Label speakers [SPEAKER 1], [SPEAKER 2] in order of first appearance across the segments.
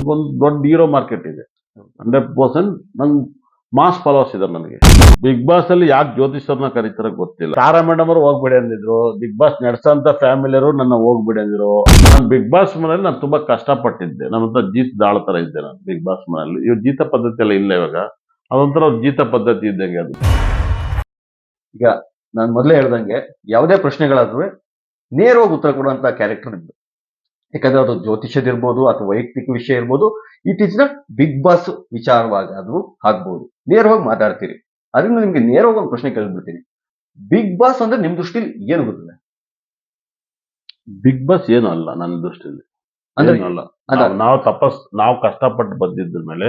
[SPEAKER 1] ನನ್ಗೊಂದು ದೊಡ್ಡ hero market ಇದೆ. ಹಂಡ್ರೆಡ್ ಪರ್ಸೆಂಟ್ ನಂಗೆ ಮಾಸ್ ಫಾಲೋವರ್ಸ್ ಇದ್ದಾರೆ ನನಗೆ. ಬಿಗ್ ಬಾಸ್ ಅಲ್ಲಿ ಯಾಕೆ ಜ್ಯೋತಿಷರ್ನ ಕರೀತಾರೆ ಗೊತ್ತಿಲ್ಲ. ತಾರಾ ಮೇಡಮ್ ಅವರು ಹೋಗ್ಬಿಡಿ ಅಂದಿದ್ರು. ಬಿಗ್ ಬಾಸ್ ನಡೆಸಂತ ಫ್ಯಾಮಿಲಿಯರು ನನ್ನ ಹೋಗ್ಬಿಡಿ ಅಂದಿದ್ರು ನಾನು ಬಿಗ್ ಬಾಸ್ ಮನೇಲಿ ನಾನು ತುಂಬಾ ಕಷ್ಟಪಟ್ಟಿದ್ದೆ. ನನ್ನಂತ ಜೀತ್ ದಾಳ ತರ ಇದ್ದೆ ನಾನು ಬಿಗ್ ಬಾಸ್ ಮನೇಲಿ ಇವ್ರು ಜೀತ ಪದ್ಧತಿ ಎಲ್ಲ ಇಲ್ಲ ಇವಾಗ. ಅದೊಂಥರ ಜೀತ ಪದ್ಧತಿ ಇದ್ದಂಗೆ ಅದು.
[SPEAKER 2] ಈಗ ನಾನು ಮೊದಲೇ ಹೇಳ್ದಂಗೆ ಯಾವುದೇ ಪ್ರಶ್ನೆಗಳಾದ್ರೂ ನೇರವಾಗಿ ಉತ್ತರ ಕೊಡುವಂತ ಕ್ಯಾರೆಕ್ಟರ್ ನಿಮ್ದು. ಯಾಕಂದ್ರೆ ಅದು ಜ್ಯೋತಿಷದಿರ್ಬೋದು ಅಥವಾ ವೈಯಕ್ತಿಕ ವಿಷಯ ಇರ್ಬೋದು ಇಟ್ ಈಸ್ನ ಬಿಗ್ ಬಾಸ್ ವಿಚಾರವಾಗಿ ಅದು ಆಗ್ಬೋದು. ನೇರವಾಗಿ ಮಾತಾಡ್ತೀರಿ. ಅದರಿಂದ ನಿಮ್ಗೆ ನೇರವಾಗಿ ಒಂದು ಪ್ರಶ್ನೆ ಕೇಳ್ಬಿಡ್ತೀನಿ ಬಿಗ್ ಬಾಸ್ ಅಂದ್ರೆ ನಿಮ್ ದೃಷ್ಟಿಲಿ ಏನು ಗೊತ್ತಿದೆ?
[SPEAKER 1] ಬಿಗ್ ಬಾಸ್ ಏನು ಅಲ್ಲ ನನ್ನ ದೃಷ್ಟಿಯಲ್ಲಿ
[SPEAKER 2] ಅಂದ್ರೆ
[SPEAKER 1] ಅಲ್ಲ. ನಾವು- ತಪಸ್ ನಾವು ಕಷ್ಟಪಟ್ಟು ಬಂದಿದ್ದ ಮೇಲೆ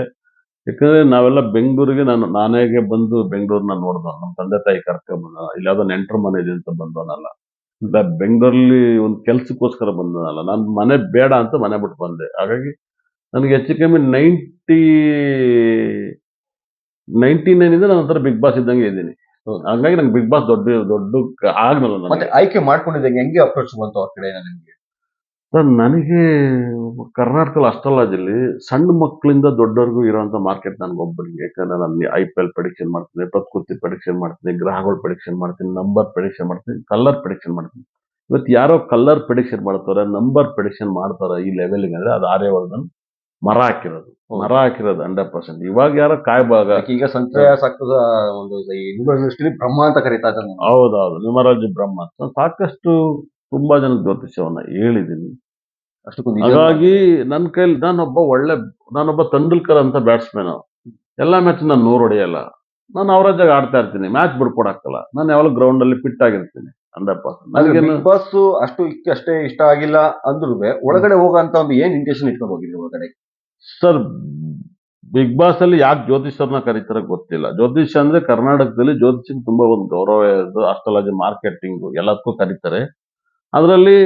[SPEAKER 1] ಯಾಕಂದ್ರೆ ನಾವೆಲ್ಲ ಬೆಂಗಳೂರಿಗೆ ನಾನು ನಾನೇಗೆ ಬಂದು ಬೆಂಗಳೂರ್ನ ನೋಡ್ದ ನಮ್ಮ ತಂದೆ ತಾಯಿ ಕರ್ಕೊಂಡ್ ಬಂದ ಇಲ್ಲಾದ ನೆಂಟರು ಮನೆ ಇದೆ ಅಂತ ಬಂದವನಲ್ಲ. ಬೆಂಗಳೂರಲ್ಲಿ ಒಂದು ಕೆಲಸಕ್ಕೋಸ್ಕರ ಬಂದನಲ್ಲ ನಾನು ಮನೆ ಬೇಡ ಅಂತ ಮನೆ ಬಿಟ್ಟು ಬಂದೆ ಹಾಗಾಗಿ ನನಗೆ ಹೆಚ್ಚು ಕಮ್ಮಿ ನೈಂಟಿ ನೈಂಟಿ ನೈನ್ ಇಂದ ನನ್ನ ಹತ್ರ ಬಿಗ್ ಬಾಸ್ ಇದ್ದಂಗೆ ಇದ್ದೀನಿ. ಹಾಗಾಗಿ ನಂಗೆ ಬಿಗ್ ಬಾಸ್ ದೊಡ್ಡ ದೊಡ್ಡ ಆಗಲ್ಲ
[SPEAKER 2] ಮತ್ತೆ ಆಯ್ಕೆ ಮಾಡ್ಕೊಂಡಿದ್ದಂಗೆ ಹೆಂಗೆ ಅಪ್ರೋಚ್ ಬಂತು ಅವ್ರ ಕಡೆ ನಿಮ್ಗೆ
[SPEAKER 1] ಸರ್ ನನಗೆ ಕರ್ನಾಟಕದಲ್ಲಿ ಅಷ್ಟಲ್ಲ ಜಿಲ್ಲೆ ಸಣ್ಣ ಮಕ್ಕಳಿಂದ ದೊಡ್ಡವರೆಗೂ ಇರುವಂತ ಮಾರ್ಕೆಟ್ ನನಗೊಬ್ಬರಿಗೆ ಯಾಕಂದ್ರೆ ನಾನು ಐ ಪಿ ಎಲ್ ಪ್ರೆಡಿಕ್ಷನ್ ಮಾಡ್ತೀನಿ ಪ್ರಕೃತಿ ಪ್ರೆಡಿಕ್ಷನ್ ಮಾಡ್ತೀನಿ ಗ್ರಹಗಳ ಪ್ರೆಡಿಕ್ಷನ್ ಮಾಡ್ತೀನಿ ನಂಬರ್ ಪ್ರೆಡಿಕ್ಷನ್ ಮಾಡ್ತೀನಿ ಕಲರ್ ಪ್ರೆಡಿಕ್ಷನ್ ಮಾಡ್ತೀನಿ. ಇವತ್ತು ಯಾರೋ ಕಲರ್ ಪ್ರೆಡಿಕ್ಷನ್ ಮಾಡ್ತಾರೆ ನಂಬರ್ ಪ್ರೆಡಿಕ್ಷನ್ ಮಾಡ್ತಾರೆ ಈ ಲೆವೆಲ್ಗೆ ಅಂದ್ರೆ ಅದು ಆರ್ಯವರ್ಧನ್ ಮರ ಹಾಕಿರೋದು. ಮರ ಹಾಕಿರೋದು ಹಂಡ್ರೆಡ್ ಪರ್ಸೆಂಟ್ ಇವಾಗ ಯಾರೋ ಕಾಯ್ಬಾಗ
[SPEAKER 2] ಈಗ ಸಂಚಯ ಸಾಕದ ಒಂದು ಈ ಇಂಡಸ್ಟ್ರಿ ಬ್ರಹ್ಮ ಅಂತ ಕರೀತಾ ಇದ್ದಾರೆ. ಹೌದು
[SPEAKER 1] ಹೌದೌದು. ನ್ಯೂಮರಾಜಿ ಬ್ರಹ್ಮ. ಅಂತ ಸಾಕಷ್ಟು ತುಂಬಾ ಜನ ಜ್ಯೋತಿಷ್ಯವನ್ನ ಹೇಳಿದ್ದೀನಿ. ಹಾಗಾಗಿ ನನ್ನ ಕೈಲಿ ನಾನೊಬ್ಬ ಒಳ್ಳೆ ನಾನೊಬ್ಬ ತೆಂಡೂಲ್ಕರ್ ಅಂತ ಬ್ಯಾಟ್ಸ್ಮನ್ ಎಲ್ಲ ಮ್ಯಾಚ್ ನಾನು ನೂರು ಹೊಡೆಯಲ್ಲ. ನಾನು ಆಗಿ ಆಡ್ತಾ ಇರ್ತೀನಿ. ಮ್ಯಾಚ್ ಬಿಡ್ಕೊಡಕ್ಕಲ್ಲ ನಾನು ಯಾವಾಗಲೂ ಗ್ರೌಂಡ್ ಅಲ್ಲಿ ಫಿಟ್ ಆಗಿರ್ತೀನಿ. Hundred percent. ನನಗೆ
[SPEAKER 2] ಬಾಸ್ ಅಷ್ಟು ಇಕ್ಕೆ ಅಷ್ಟೇ ಇಷ್ಟ ಆಗಿಲ್ಲ ಅಂದ್ರೂ ಒಳಗಡೆ ಹೋಗಂತ ಒಂದು ಏನ್ ಇಂಟೆನ್ಷನ್ ಇಟ್ಕೊಂಡು ಹೋಗಿದ್ರಿ ಒಳಗಡೆ?
[SPEAKER 1] ಸರ್ ಬಿಗ್ ಬಾಸ್ ಅಲ್ಲಿ ಯಾಕೆ ಜ್ಯೋತಿಷರ್ನ ಕರೀತಾರ ಗೊತ್ತಿಲ್ಲ. ಜ್ಯೋತಿಷ್ಯ ಅಂದ್ರೆ ಕರ್ನಾಟಕದಲ್ಲಿ ಜ್ಯೋತಿಷ್ ತುಂಬಾ ಒಂದು ಗೌರವ ಅಸ್ಟ್ರಾಲಜಿ ಮಾರ್ಕೆಟಿಂಗ್ ಎಲ್ಲದಕ್ಕೂ ಕರೀತಾರೆ. ಅದರಲ್ಲಿ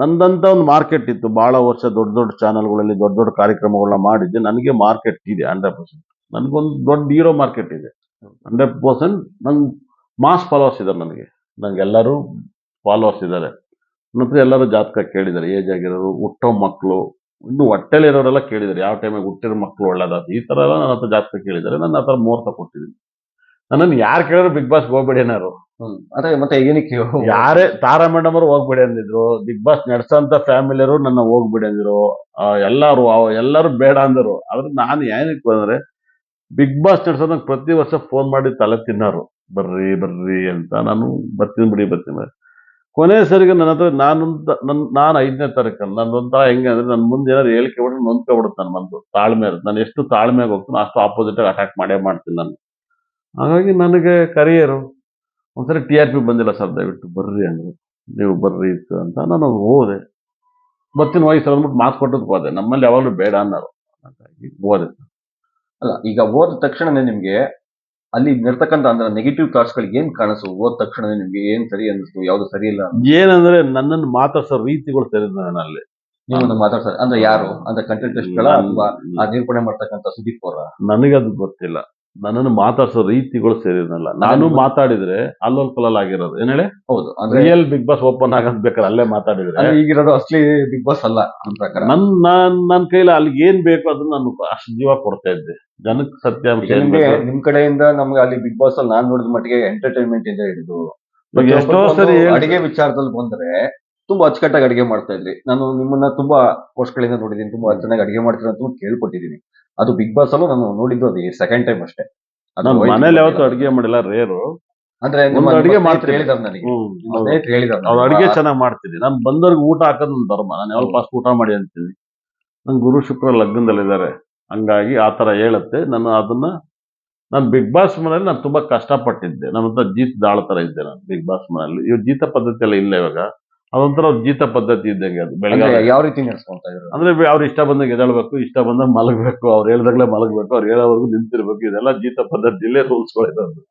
[SPEAKER 1] ನಂದಂತ ಒಂದು ಮಾರ್ಕೆಟ್ ಇತ್ತು. ಬಹಳ ವರ್ಷ ದೊಡ್ಡ ದೊಡ್ಡ ಚಾನೆಲ್ಗಳಲ್ಲಿ ದೊಡ್ಡ ದೊಡ್ಡ ಕಾರ್ಯಕ್ರಮಗಳನ್ನ ಮಾಡಿದ್ದೆ ನನಗೆ ಮಾರ್ಕೆಟ್ ಇದೆ ಹಂಡ್ರೆಡ್ ಪರ್ಸೆಂಟ್. ನನಗೊಂದು ದೊಡ್ಡ ಹೀರೋ ಮಾರ್ಕೆಟ್ ಇದೆ. ಹಂಡ್ರೆಡ್ ಪರ್ಸೆಂಟ್ ನಂಗೆ ಮಾಸ್ ಫಾಲೋವರ್ಸ್ ಇದ್ದಾರೆ ನನಗೆ. ನಂಗೆ ಎಲ್ಲರೂ ಫಾಲೋವರ್ಸ್ ಇದ್ದಾರೆ ನಂತರ ಎಲ್ಲರೂ ಜಾತಕ ಕೇಳಿದ್ದಾರೆ. ಏಜ್ ಆಗಿರೋರು, ಹುಟ್ಟೋ ಮಕ್ಕಳು ಇನ್ನು ಹೊಟ್ಟೆಲಿರೋರೆಲ್ಲ ಕೇಳಿದ್ದಾರೆ. ಯಾವ ಟೈಮಿಗೆ ಹುಟ್ಟಿರೋ ಮಕ್ಕಳು ಒಳ್ಳೇದಾದ ಈ ಥರ ಎಲ್ಲ ನನ್ನ ಹತ್ರ ಜಾತಕ ಕೇಳಿದ್ದಾರೆ. ನಾನು ಆ ಥರ ಮುಹೂರ್ತ ಕೊಟ್ಟಿದ್ದೀನಿ. ನನ್ನನ್ನು ಯಾರು ಕೇಳಿದ್ರು ಬಿಗ್ ಬಾಸ್ ಹೋಗ್ಬೇಡಿ ಏನಾರು.
[SPEAKER 2] ಅದೇ ಮತ್ತೆ ಏನಕ್ಕೆ
[SPEAKER 1] ಯಾರೇ ತಾರಾ ಮೇಡಮ್ ಅವರು ಹೋಗ್ಬಿಡಿ ಅಂದಿದ್ರು. ಬಿಗ್ ಬಾಸ್ ನಡೆಸಂತ ಫ್ಯಾಮಿಲಿಯರು ನನ್ನ ಹೋಗ್ಬಿಡಿ ಅಂದಿರು ಎಲ್ಲಾರು ಎಲ್ಲಾರು ಬೇಡ ಅಂದರು. ಆದ್ರೆ ನಾನು ಏನಕ್ಕೆ ಬಂದ್ರೆ, ಬಿಗ್ ಬಾಸ್ ನಡೆಸೋದಂಗೆ ಪ್ರತಿ ವರ್ಷ ಫೋನ್ ಮಾಡಿ ತಲೆ ತಿನ್ನೋರು. ಬರ್ರಿ ಬರ್ರಿ ಅಂತ ನಾನು ಬರ್ತೀನಿ ಬಿಡಿ, ಬರ್ತೀನಿ. ಕೊನೆ ಸರಿಗೆ ನನ್ನ ಹತ್ರ ನಾನು ನನ್, ನಾನು ಐದನೇ ತಾರೀಕು ನನ್ನ ಒಂಥರ ಹೆಂಗೆ ಅಂದ್ರೆ ನನ್ನ ಮುಂದೆ ಏನಾದ್ರು ಹೇಳಿಕೆ ಬಿಟ್ಟು ನೊಂದ್ಕೊಬಿಡುತ್ತೆ ನನ್ನ ಬಂದು ತಾಳ್ಮೆ ಇರುತ್ತೆ. ನಾನು ಎಷ್ಟು ತಾಳ್ಮೆಗೆ ಹೋಗ್ತೀನಿ ಅಷ್ಟು ಆಪೋಸಿಟ್ ಆಗಿ ಅಟ್ಯಾಕ್ ಮಾಡೇ ಮಾಡ್ತೀನಿ ನಾನು. ಹಾಗಾಗಿ ನನಗೆ ಕರಿಯರು ಒಂದ್ಸರಿ ಟಿ ಆರ್ ಪಿ ಬಂದಿಲ್ಲ ಸರ್ ದಯವಿಟ್ಟು ಬರ್ರಿ ಅಂದ್ರೆ. ನೀವು ಬರ್ರಿ ಇತ್ತು ಅಂತ ನಾನು ಹೋದೆ. ಬರ್ತೀನಿ ಹೋಗಿ ಸರ್ ಅಂದ್ಬಿಟ್ಟು ಮಾತು ಕೊಟ್ಟದ್ದು ಹೋದೆ. ನಮ್ಮಲ್ಲಿ ಯಾವಾಗಲೂ ಬೇಡ ಅನ್ನೋರು. ಹಾಗಾಗಿ ಹೋದೆ
[SPEAKER 2] ಅಲ್ಲ ಈಗ ಹೋದ ತಕ್ಷಣನೇ ನಿಮ್ಗೆ ಅಲ್ಲಿ ಇರ್ತಕ್ಕಂಥ ಅಂದ್ರೆ ನೆಗೆಟಿವ್ ಥಾಟ್ಸ್ ಗಳಿಗೆ ಏನ್ ಕಾಣಿಸು ಹೋದ ತಕ್ಷಣನೇ ನಿಮ್ಗೆ ಏನ್ ಸರಿ ಅನ್ನಿಸ್ತು? ಯಾವುದು ಸರಿ ಇಲ್ಲ
[SPEAKER 1] ಏನಂದ್ರೆ ನನ್ನನ್ನು ಮಾತಾಡ್ಸೋ ರೀತಿಗಳು ಸರಿದ ನನ್ನಲ್ಲಿ
[SPEAKER 2] ನೀವು ಮಾತಾಡ್ತಾರೆ ಅಂದ್ರೆ ಯಾರು? ಅಂದ್ರೆ ಕಂಟೆಂಟ್ ಅಥವಾ ನಿರ್ಪಣೆ ನಿರೂಪಣೆ ಮಾಡ್ತಕ್ಕಂಥ ಸುದೀಪ್ ಅವರ?
[SPEAKER 1] ನನಗದು ಗೊತ್ತಿಲ್ಲ. ನನ್ನನ್ನು ಮಾತಾಡ್ಸೋ ರೀತಿಗಳು ಸೇರಿರಲ್ಲ ನಾನು ಮಾತಾಡಿದ್ರೆ ಅಲ್ಲೊಲ್ ಕಲ್ಲಲ್ ಆಗಿರೋದು. ಏನ್ ಹೇಳಿ?
[SPEAKER 2] ಹೌದು. ಅಂದ್ರೆ
[SPEAKER 1] ರಿಯಲ್ ಬಿಗ್ ಬಾಸ್ ಓಪನ್ ಆಗೋದ್ ಬೇಕಾದ್ರೆ ಅಲ್ಲೇ ಮಾತಾಡಿದ್ರೆ
[SPEAKER 2] ಅಂದ್ರೆ ಈಗಿರೋದು ಅಸ್ಲಿ ಬಿಗ್ ಬಾಸ್ ಅಲ್ಲ ನನ್ನ ಪ್ರಕಾರ.
[SPEAKER 1] ನನ್ ನಾನ್ ನನ್ನ ಕೈಲಿ ಅಲ್ಲಿ ಏನ್ ಬೇಕು ಅದನ್ನ ನಾನು ಅಷ್ಟು ಜೀವ ಕೊಡ್ತಾ ಇದ್ದೆ. ಜನಕ್ಕೆ ಸತ್ಯಾಂಶ
[SPEAKER 2] ಈಗ
[SPEAKER 1] ಏನ್
[SPEAKER 2] ನಿಮ್ಗೆ
[SPEAKER 1] ಬೇಕು?
[SPEAKER 2] ನಿಮ್ ಕಡೆಯಿಂದ ನಮ್ಗೆ ಅಲ್ಲಿ ಬಿಗ್ ಬಾಸ್ ಅಲ್ಲಿ ನಾನ್ ನೋಡಿದ ಮಟ್ಟಿಗೆ ಎಂಟರ್ಟೈನ್ಮೆಂಟ್ ಇಂದ ಹಿಡಿದು
[SPEAKER 1] ಇವಾಗ ಎಷ್ಟೋ ಸರಿ ಹೇಳ್ತಾರೆ.
[SPEAKER 2] ಅಡಿಗೆ ವಿಚಾರದಲ್ಲಿ ಬಂದ್ರೆ ತುಂಬಾ ಅಚ್ಚುಕಟ್ಟಾಗಿ ಅಡಿಗೆ ಮಾಡ್ತಾ ಇದ್ರಿ. ನಾನು ನಿಮ್ಮನ್ನ ತುಂಬಾ ವರ್ಷಗಳಿಂದ ನೋಡಿದೀನಿ ತುಂಬಾ ಚೆನ್ನಾಗಿ ಅಡಿಗೆ ಮಾಡ್ತೀರ ಅಂತ ಕೇಳ್ಕೊಟ್ಟಿದ್ದೀನಿ. ಅದು ಬಿಗ್ ಬಾಸ್ ಅಲ್ಲೂ ನಾನು ನೋಡಿದ್ದು ಅದು ಸೆಕೆಂಡ್ ಟೈಮ್ ಅಷ್ಟೇ. ಅದು
[SPEAKER 1] ನಾನು
[SPEAKER 2] ವಯಸ್ಸು
[SPEAKER 1] ಮನೇಲಿ ಯಾವತ್ತೂ. ಅಡಿಗೆ ಮಾಡಿಲ್ಲ ರೇರು
[SPEAKER 2] ಅಂದ್ರೆ
[SPEAKER 1] ಒಂದು ಅಡಿಗೆ
[SPEAKER 2] ಅಡಿಗೆ
[SPEAKER 1] ಮಾಡ್ತೀನಿ.
[SPEAKER 2] ಮಾಡ್ತಾರೆ ಹೇಳಿದಾರೆ ನನಗೆ. ನಿಮ್ಮ
[SPEAKER 1] ಹ್ಮ್
[SPEAKER 2] ಸ್ನೇಹಿತರು ಹೇಳಿದಾರೆ
[SPEAKER 1] ಅವ್ರ ಅಡಿಗೆ ಚೆನ್ನಾಗಿ ಮಾಡ್ತೀನಿ ನಾನು ಬಂದವ್ರಿಗೆ ಊಟ ಹಾಕೋದು ನನ್ನ ಧರ್ಮ. ನಾನು ಯಾವಾಗ ಫಸ್ಟ್ ಊಟ ಮಾಡಿ ಅಂತೀನಿ. ನನ್ ಗುರು ಶುಕ್ರ ಲಗ್ನದಲ್ಲಿದ್ದಾರೆ ಹಂಗಾಗಿ ಆ ತರ ಹೇಳುತ್ತೆ. ನಾನು ಅದನ್ನ ನಾನು ಬಿಗ್ ಬಾಸ್ ಮನೇಲಿ ನಾನು ತುಂಬಾ ಕಷ್ಟಪಟ್ಟಿದ್ದೆ. ನನ್ನ ಹತ್ರ ಜೀತ ದಾಳ ತರ ಇದ್ದೆ ನಾನು ಬಿಗ್ ಬಾಸ್ ಮನೇಲಿ ಇವಾಗ ಜೀತ ಪದ್ಧತಿ ಎಲ್ಲ ಇಲ್ಲ ಇವಾಗ. ಅದೊಂಥರ ಜೀತ ಪದ್ಧತಿ ಇದ್ದಂಗೆ ಅದು. ಬೆಳಗ್ಗೆ
[SPEAKER 2] ಯಾವ ರೀತಿ ನಡೆಸ್ಕೊಂತ ಇದ್ರು?
[SPEAKER 1] ಅಂದ್ರೆ ಅವ್ರು ಇಷ್ಟ ಬಂದಾಗ ಎದಳ್ಬೇಕು ಇಷ್ಟ ಬಂದಾಗ ಮಲಗಬೇಕು ಅವ್ರು ಹೇಳ್ದಾಗ್ಲೇ ಮಲಗಬೇಕು ಅವ್ರು ಹೇಳೋವರೆಗೂ ನಿಂತಿರ್ಬೇಕು ಇದೆಲ್ಲ ಜೀತ ಪದ್ಧತಿಯಲ್ಲೇ ರೂಲ್ಸ್ಗಳಿರೋದು.